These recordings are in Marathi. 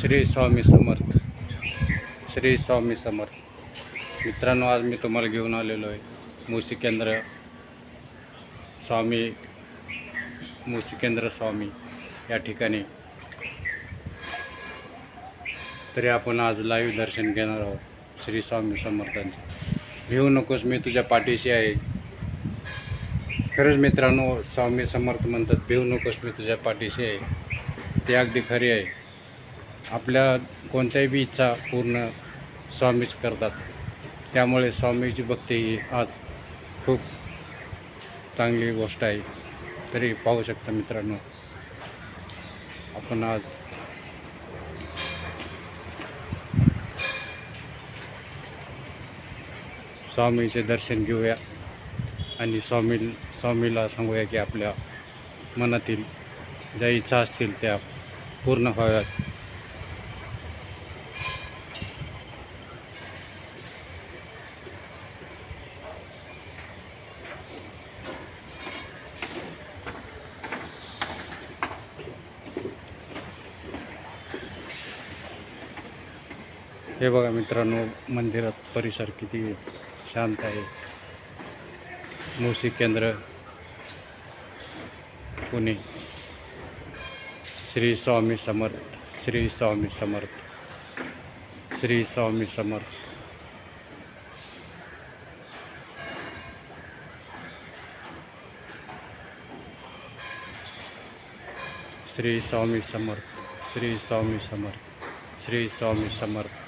श्री स्वामी समर्थ. श्री स्वामी समर्थ. मित्रांनो आज मी तुम्हाला घेऊन आलेलो आहे मूसी केंद्र स्वामी मूसी केंद्र स्वामी या ठिकाणी. तरी आपण आज लाईव्ह दर्शन घेणार आहोत श्री स्वामी समर्थांचे. घेऊ नकोस मी तुझ्या पाठीशी आहे. खरंच मित्रांनो स्वामी समर्थ म्हणतात भिवू नकोस मी तुझ्या पाठीशी आहे. ते अगदी खरे आहे. आपल्या कोणत्याही बी इच्छा पूर्ण स्वामीच करतात. त्यामुळे स्वामीची भक्ती ही आज खूप चांगली गोष्ट आहे. तरी पाहू शकता मित्रांनो आपण आज स्वामीचे दर्शन घेऊया आणि स्वामी स्वामीला सांगूया की आपल्या मनातील ज्या इच्छा असतील त्या पूर्ण व्हाव्यात. हे बघा मित्रांनो मंदिरात परिसर किती शांत आहे. मुसी केंद्र पुणे. श्री स्वामी समर्थ श्री स्वामी समर्थ श्री स्वामी समर्थ. श्री स्वामी समर्थ श्री स्वामी समर्थ श्री स्वामी समर्थ.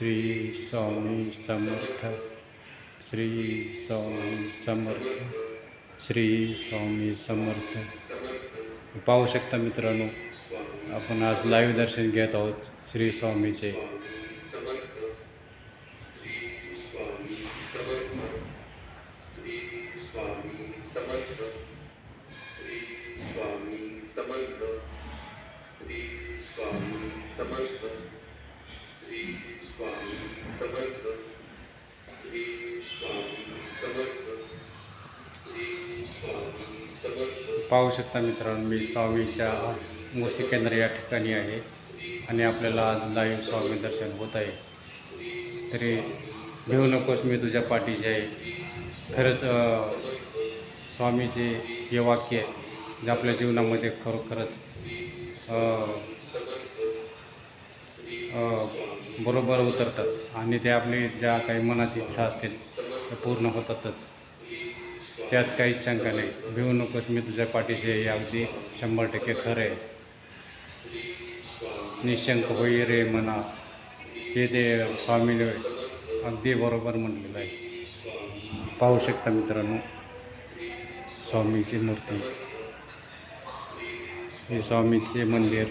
श्री स्वामी समर्थ श्री स्वामी समर्थ श्री स्वामी समर्थ. पाहू शकता मित्रांनो आपण आज लाईव्ह दर्शन घेत आहोत श्री स्वामीचे. पाहू शकता मित्रांनो मी स्वामीच्या आज मुसी केंद्र या ठिकाणी आहे आणि आपल्याला आज लाईव्ह स्वामी दर्शन होत आहे. तरी घेऊ नकोस मी तुझ्या पाठीशी आहे. खरंच स्वामीचे हे वाक्य जे आपल्या जीवनामध्ये खरोखरच बरोबर उतरतात आणि ते आपली ज्या काही मनात इच्छा असतील त्या पूर्ण होतातच. त्यात काहीच शंका नाही. भिवू नकोस मी तुझ्या पाठीशी आहे. हे अगदी शंभर टक्के खरं आहे. निशंक होई रे मना. हे ते स्वामीने अगदी बरोबर म्हटलेलं आहे. पाहू शकता मित्रांनो स्वामीची मूर्ती. हे स्वामीचे मंदिर.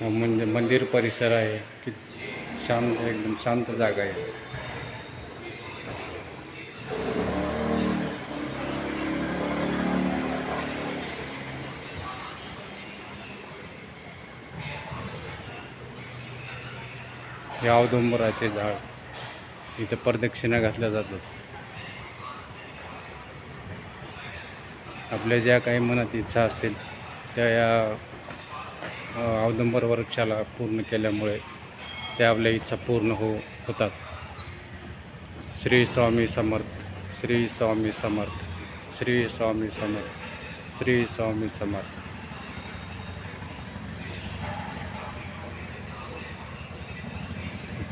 म्हणजे मंदिर परिसर आहे. की शांत एकदम शांत जागा आहे. हे औदुंबराचे झाड इथं प्रदक्षिणा घातल्या जातात. आपल्या ज्या काही मनात इच्छा असतील त्या या औदुंबर वृक्षाला पूर्ण केल्यामुळे त्या आपल्या इच्छा पूर्ण हो होतात. श्री स्वामी समर्थ श्री स्वामी समर्थ श्री स्वामी समर्थ श्री स्वामी समर्थ.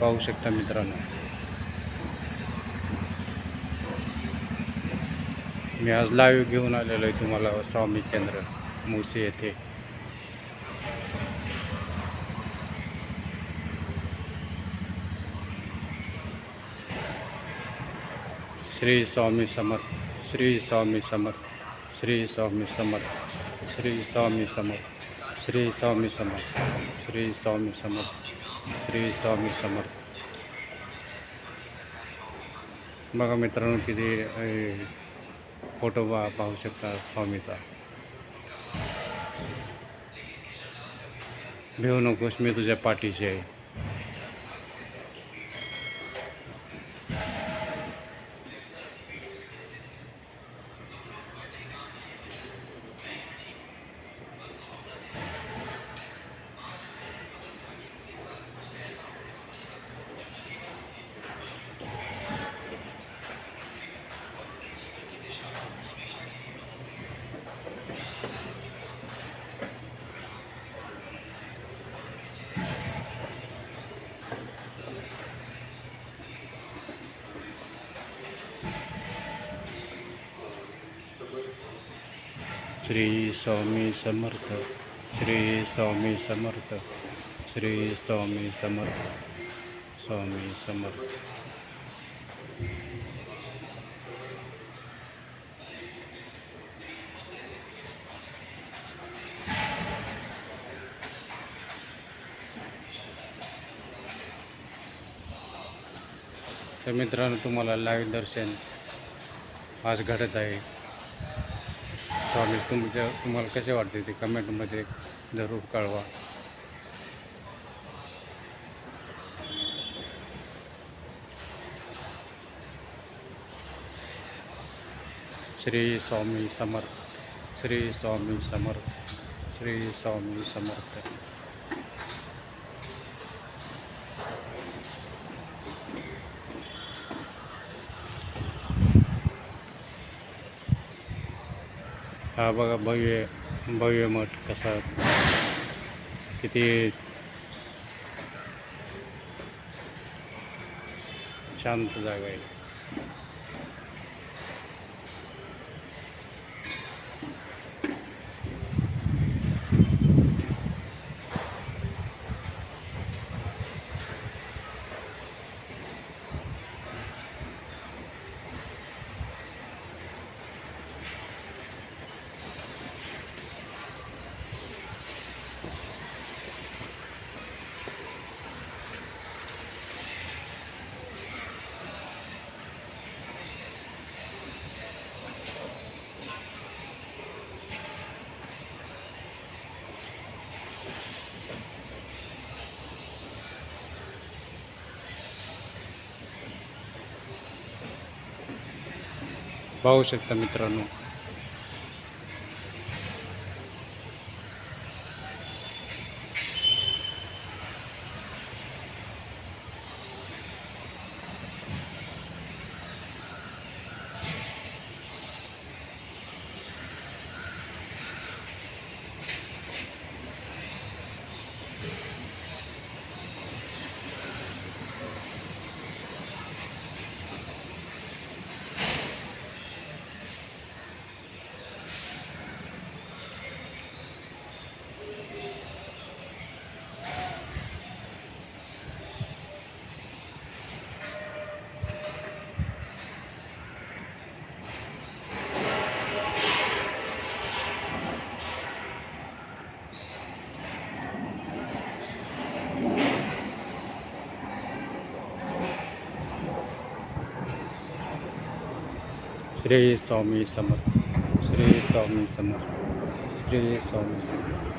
पाहू शकता मित्रांनो. मी आज लाईव्ह घेऊन आलेलो आहे तुम्हाला स्वामी केंद्र मुशी येथे. श्री स्वामी समर्थ श्री स्वामी समर्थ श्री स्वामी समर्थ श्री स्वामी समर्थ श्री स्वामी समर्थ श्री स्वामी समर्थ श्री स्वामी समर्थ. बघा मित्रांनो किती फोटो पा पाहू शकता स्वामीचा. भिवू नकोस मी तुझ्या पाठीशी आहे. श्री स्वामी समर्थ श्री स्वामी समर्थ श्री स्वामी समर्थ स्वामी समर्थ. तर मित्रांनो तुम्हाला लाईव्ह दर्शन आज घडत आहे. स्वामी म्हणजे तुमच्या तुम्हाला कसे वाटते ते कमेंटमध्ये जरूर कळवा. श्री स्वामी समर्थ श्री स्वामी समर्थ श्री स्वामी समर्थ. हा बघा भव्य भव्य मठ कसा किती शांत जागा आहे. पाहू शकता मित्रांनो. श्री स्वामी समर्थ श्री स्वामी समर्थ श्री स्वामी समर्थ